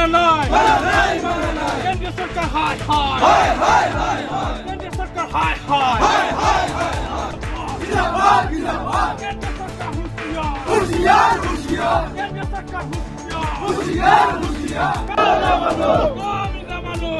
মানে নাই কেন্দ্রীয় সরকার হায় হায়। কেন্দ্রীয় সরকার হায় হায়। কেন্দ্রীয় সরকার হুঁশিয়ার। কেন্দ্রীয় সরকার হুঁশিয়ার। আমি না মানো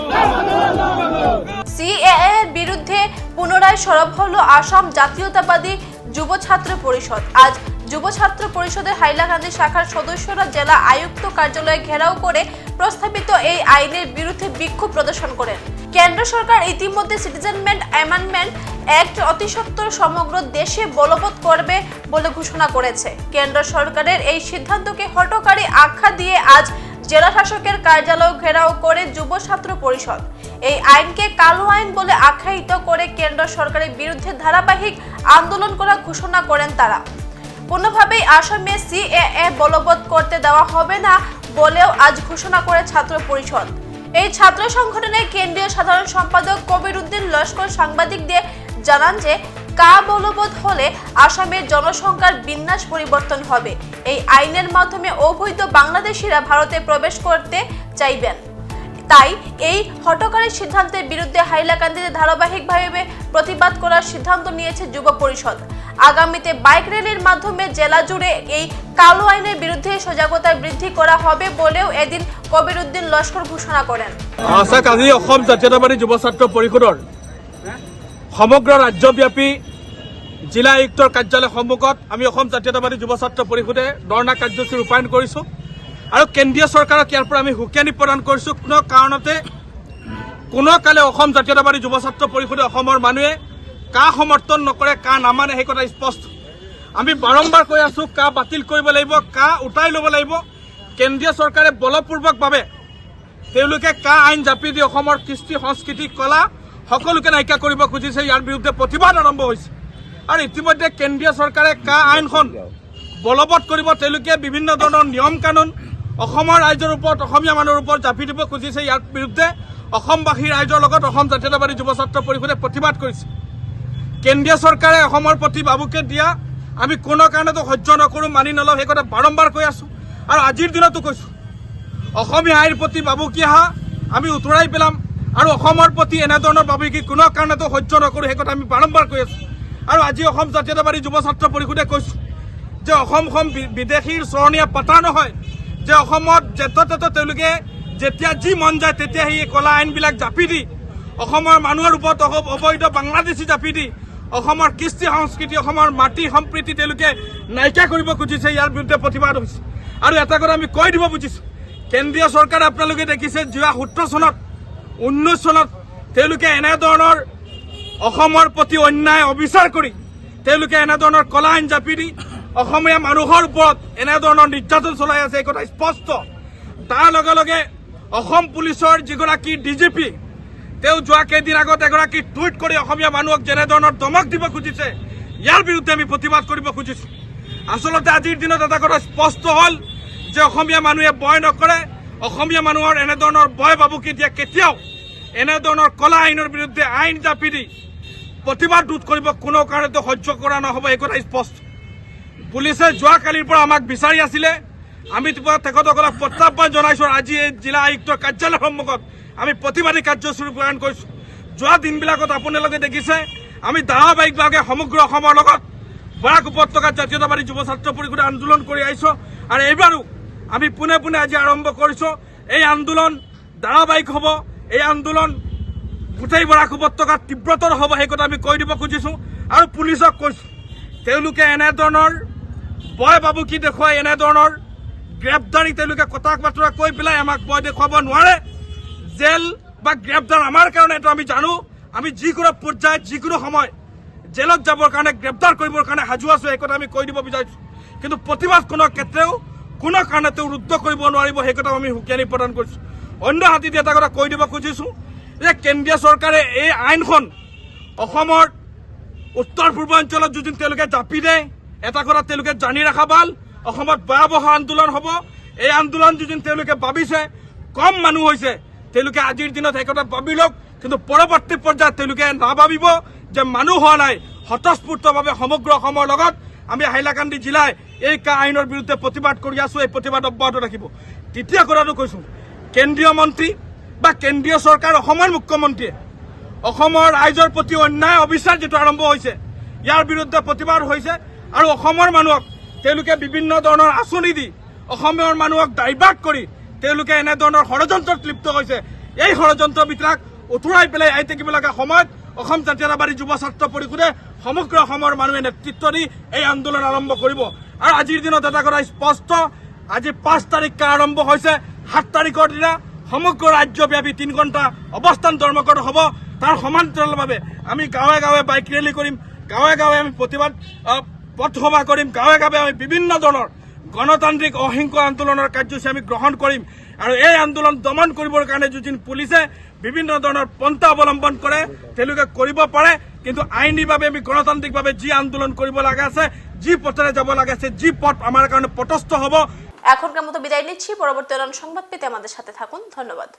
সিএএ এর বিরুদ্ধে পুনরায় সরব হলো আসাম জাতীয়তাবাদী যুব ছাত্র পরিষদ। আজ যুব ছাত্র পরিষদের হাইলাকান্দি শাখার সদস্যরা জেলা আয়ুক্ত কার্যালয়ে ঘেরাও করে প্রস্তাবিত এই আইনের বিরুদ্ধে বিক্ষোভ প্রদর্শন করেন। কেন্দ্র সরকার ইতিমধ্যে সিটিজেনমেন্ট অ্যামেন্ডমেন্ট অ্যাক্ট অতি সত্বর সমগ্র দেশে বলবৎ করবে বলে ঘোষণা করেছে। কেন্দ্র সরকারের এই সিদ্ধান্তকে হটকারী আখ্যা দিয়ে আজ জেলা শাসকের কার্যালয় ঘেরাও করে যুব ছাত্র পরিষদ। এই আইনকে কালো আইন বলে আখ্যায়িত করে কেন্দ্র সরকারের বিরুদ্ধে ধারাবাহিক আন্দোলন করা ঘোষণা করেন তারা। কোনোভাবেই আসামে সিএএ বলবৎ করতে দেওয়া হবে না বলেও আজ ঘোষণা করে ছাত্র পরিষদ। এই ছাত্র সংগঠনের কেন্দ্রীয় সাধারণ সম্পাদক কবির উদ্দিন লস্কর সাংবাদিকদের জানান যে, কা বলবৎ হলে আসামের জনসংখ্যার বিন্যাস পরিবর্তন হবে। এই আইনের মাধ্যমে অবৈধ বাংলাদেশিরা ভারতে প্রবেশ করতে চাইবেন। তাই এই হটকারী সিদ্ধান্তের বিরুদ্ধে হাইলাকান্দিতে ধারাবাহিকভাবে প্রতিবাদ করার সিদ্ধান্ত নিয়েছে যুব পরিষদ। আগামীতে বাইক র্যালির মাধ্যমে জেলা জুড়ে এই কালো আইনের বিরুদ্ধে সজাগতা বৃদ্ধি করা হবে বলেও এদিন কবির উদ্দিন লস্কর ঘোষণা করেন। আশাক আজি অসম জাতীয়তাবাদী যুৱ ছাত্ৰ পৰিষদৰ সমগ্ৰ ৰাজ্যব্যাপী জিলা আয়ুক্তৰ কাৰ্যালয় সন্মুখত আমি অসম জাতীয়তাবাদী যুৱ ছাত্ৰ পৰিষদে ধৰ্ণা কাৰ্যসূচী ৰূপায়ণ কৰিছোঁ। আৰু কেন্দ্ৰীয় চৰকাৰক ইয়াৰ পৰা আমি সুকিয়ানি প্ৰদান কৰিছোঁ। কোনো কাৰণতে, কোনো কালে অসম জাতীয়তাবাদী যুৱ ছাত্ৰ পৰিষদে অসমৰ মানুহে কা সমৰ্থন নকৰে, কা নামানে, সেই কথা স্পষ্ট। আমি বাৰম্বাৰ কৈ আছোঁ, কা বাতিল কৰিব লাগিব, কা উঠাই ল'ব লাগিব। কেন্দ্ৰীয় চৰকাৰে বলপূৰ্বকভাৱে তেওঁলোকে কা আইন জাপি দি অসমৰ কৃষ্টি, সংস্কৃতি, কলা সকলোকে নাইকিয়া কৰিব খুজিছে, ইয়াৰ বিৰুদ্ধে প্ৰতিবাদ আৰম্ভ হৈছে। আৰু ইতিমধ্যে কেন্দ্ৰীয় চৰকাৰে কা আইনখন বলবৎ কৰিব, তেওঁলোকে বিভিন্ন ধৰণৰ নিয়ম কানুন অসমৰ ৰাইজৰ ওপৰত, অসমীয়া মানুহৰ ওপৰত জাপি দিব খুজিছে ইয়াৰ বিৰুদ্ধে। অসমবাসী ৰাইজৰ লগত অসম জাতীয়তাবাদী যুৱ ছাত্ৰ পৰিষদে প্ৰতিবাদ কৰিছে। কেন্দ্ৰীয় চৰকাৰে অসমৰ প্ৰতি বাবুকে দিয়া, আমি কোনো কাৰণেতো সহ্য নকৰোঁ, মানি নলওঁ, সেই কথা বাৰম্বাৰ কৈ আছোঁ। আৰু আজিৰ দিনতো কৈছোঁ। অসমীয়া আইৰ প্ৰতি বাবুকি অহা আমি উতৰাই পেলাম। আৰু অসমৰ প্ৰতি এনেধৰণৰ বাবুকি কোনো কাৰণেতো সহ্য নকৰোঁ, সেই কথা আমি বাৰম্বাৰ কৈ আছোঁ। আৰু আজি অসম জাতীয়তাবাদী যুৱ ছাত্ৰ পৰিষদে কৈছোঁ যে অসমখন বিদেশীৰ চৰণীয়া পাতা নহয়। যে অসমত যেতে তেতে তেওঁলোকে যেতিয়া যি মন যায় তেতিয়া সেই কলা আইনবিলাক জাপি দি, অসমৰ মানুহৰ ওপৰত অবৈধ বাংলাদেশী জাপি দি, অসমৰ কৃষ্টি সংস্কৃতি, অসমৰ মাটি সম্প্ৰীতি তেওঁলোকে নাইকিয়া কৰিব খুজিছে, ইয়াৰ বিৰুদ্ধে প্ৰতিবাদ হৈছে। আৰু এটা কথা আমি কৈ দিব বুজিছোঁ কেন্দ্ৰীয় চৰকাৰে আপোনালোকে দেখিছে, যোৱা সোতৰ চনত ঊনৈছ চনত তেওঁলোকে এনেধৰণৰ অসমৰ প্ৰতি অন্যায় অবিচাৰ কৰি তেওঁলোকে এনেধৰণৰ কলা আইন জাপি দি অসমীয়া মানুহৰ ওপৰত এনেধৰণৰ নিৰ্যাতন চলাই আছে, এই কথা স্পষ্ট। তাৰ লগে লগে অসম পুলিচৰ যিগৰাকী ডি জি পি তেওঁ যোৱা কেইদিন আগত এগৰাকী টুইট কৰি অসমীয়া মানুহক যেনেধৰণৰ দমক দিব খুজিছে, ইয়াৰ বিৰুদ্ধে আমি প্ৰতিবাদ কৰিব খুজিছোঁ। আচলতে আজিৰ দিনত এটা কথা স্পষ্ট হ'ল যে অসমীয়া মানুহে ভয় নকৰে, অসমীয়া মানুহৰ এনেধৰণৰ ভয় বাবুকি দিয়ে কেতিয়াও। এনেধৰণৰ কলা আইনৰ বিৰুদ্ধে আইন জাপি দি প্ৰতিবাদ ৰোধ কৰিব কোনো কাৰণতে সহ্য কৰা নহ'ব, এই কথা স্পষ্ট। পুলিচে যোৱাকালিৰ পৰা আমাক বিচাৰি আছিলে। আমি তেখেত- তেখেতসকলক প্ৰত্যাহ্বান জনাইছোঁ। আজি এই জিলা আয়ুক্তৰ কাৰ্যালয়ৰ সন্মুখত আমি প্ৰতিবাদী কাৰ্যসূচী ৰূপায়ণ কৰিছোঁ। যোৱা দিনবিলাকত আপোনালোকে দেখিছে, আমি ধাৰাবাহিকভাৱে সমগ্ৰ অসমৰ লগত বৰাক উপত্যকাত জাতীয়তাবাদী যুৱ ছাত্ৰ পৰিষদে আন্দোলন কৰি আহিছোঁ। আৰু এইবাৰো আমি পোনে পোনে আজি আৰম্ভ কৰিছোঁ। এই আন্দোলন ধাৰাবাহিক হ'ব। এই আন্দোলন গোটেই বৰাক উপত্যকাত তীব্ৰতৰ হ'ব সেই কথা আমি কৈ দিব খুজিছোঁ। আৰু পুলিচক কৈছোঁ, তেওঁলোকে এনেধৰণৰ বয় বাবুকি দেখুৱাই? এনেধৰণৰ গ্ৰেপ্তাৰী তেওঁলোকে কথা বতৰা কৈ পেলাই আমাক বয় দেখুৱাব নোৱাৰে। জেল বা গ্ৰেপ্তাৰ আমাৰ কাৰণে এইটো আমি জানো। আমি যিকোনো পৰ্যায়ত, যিকোনো সময় জেলত যাবৰ কাৰণে, গ্ৰেপ্তাৰ কৰিবৰ কাৰণে সাজু আছোঁ এই কথা আমি কৈ দিব বিচাৰিছোঁ। কিন্তু প্ৰতিবাদ কোনো ক্ষেত্ৰেও কোনো কাৰণে তেওঁ ৰুদ্ধ কৰিব নোৱাৰিব, সেই কথাও আমি সুকিয়ানি প্ৰদান কৰিছোঁ। অন্য হাতীত এটা কথা কৈ দিব খুজিছোঁ যে কেন্দ্ৰীয় চৰকাৰে এই আইনখন অসমৰ উত্তৰ পূৰ্বাঞ্চলত যদি তেওঁলোকে জাপি দিয়ে এটা কথা তেওঁলোকে জানি ৰখা ভালো। অসমত ভয়াৱহ আন্দোলন হ'ব। এই আন্দোলন যদি তেওঁলোকে ভাবিছে, কম মানুহ হৈছে, তেওঁলোকে আজিৰ দিনত সেই কথা ভাবি লওক, কিন্তু পৰৱৰ্তী পৰ্যায়ত তেওঁলোকে নাভাবিব যে মানুহ হোৱা নাই। স্বতঃস্ফূৰ্তভাৱে সমগ্ৰ অসমৰ লগত আমি হাইলাকান্দি জিলাই এই কা আইনৰ বিৰুদ্ধে প্ৰতিবাদ কৰি আছোঁ, এই প্ৰতিবাদ অব্যাহত ৰাখিব। তৃতীয় কথাটো কৈছোঁ, কেন্দ্ৰীয় মন্ত্ৰী বা কেন্দ্ৰীয় চৰকাৰ অসমৰ মুখ্যমন্ত্ৰীয়ে অসমৰ ৰাইজৰ প্ৰতি অন্যায় অবিচাৰ যিটো আৰম্ভ হৈছে, ইয়াৰ বিৰুদ্ধে প্ৰতিবাদ হৈছে আৰু অসমৰ মানুহক তেওঁলোকে বিভিন্ন ধৰণৰ আঁচনি দি অসমৰ মানুহক ডাইভাৰ্ট কৰি তেওঁলোকে এনেধৰণৰ ষড়যন্ত্ৰত লিপ্ত হৈছে। এই ষড়যন্ত্ৰবিলাক উঠুৱাই পেলাই আহি থাকিব লগা সময়ত অসম জাতীয়তাবাদী যুৱ ছাত্ৰ পৰিষদে সমগ্ৰ অসমৰ মানুহে নেতৃত্ব দি এই আন্দোলন আৰম্ভ কৰিব। আৰু আজিৰ দিনত এটা কথা স্পষ্ট, আজি পাঁচ তাৰিখকে আৰম্ভ হৈছে, সাত তাৰিখৰ দিনা সমগ্ৰ ৰাজ্যব্যাপী তিনি ঘণ্টা অৱস্থান ধৰ্মঘট হ'ব। তাৰ সমান্তৰালভাৱে আমি গাঁৱে গাঁৱে বাইক ৰেলী কৰিম। গাঁৱে গাঁৱে আমি প্ৰতিবাদ পথসভা কৰিম, গাঁৱে গাঁৱে আমি বিভিন্ন ধৰণৰ গণতান্ত্ৰিক অহিংস আন্দোলনৰ কাৰ্যসূচী আমি গ্ৰহণ কৰিম আৰু এই আন্দোলন দমন কৰিবৰ কাৰণে যদি পুলিচে বিভিন্ন ধৰণৰ পন্থা অৱলম্বন কৰে, তেওঁলোকে কৰিব পাৰে, কিন্তু আইনীভাৱে আমি গণতান্ত্ৰিকভাৱে যি আন্দোলন কৰিব লগা আছে, যি পথেৰে যাব লগা আছে, যি পথ আমাৰ কাৰণে প্ৰতস্থ হ'ব। এখনকার মতো বিদায় নিচ্ছি, পরবর্তী সংবাদ পেতে আমাদের সাথে থাকুন। ধন্যবাদ।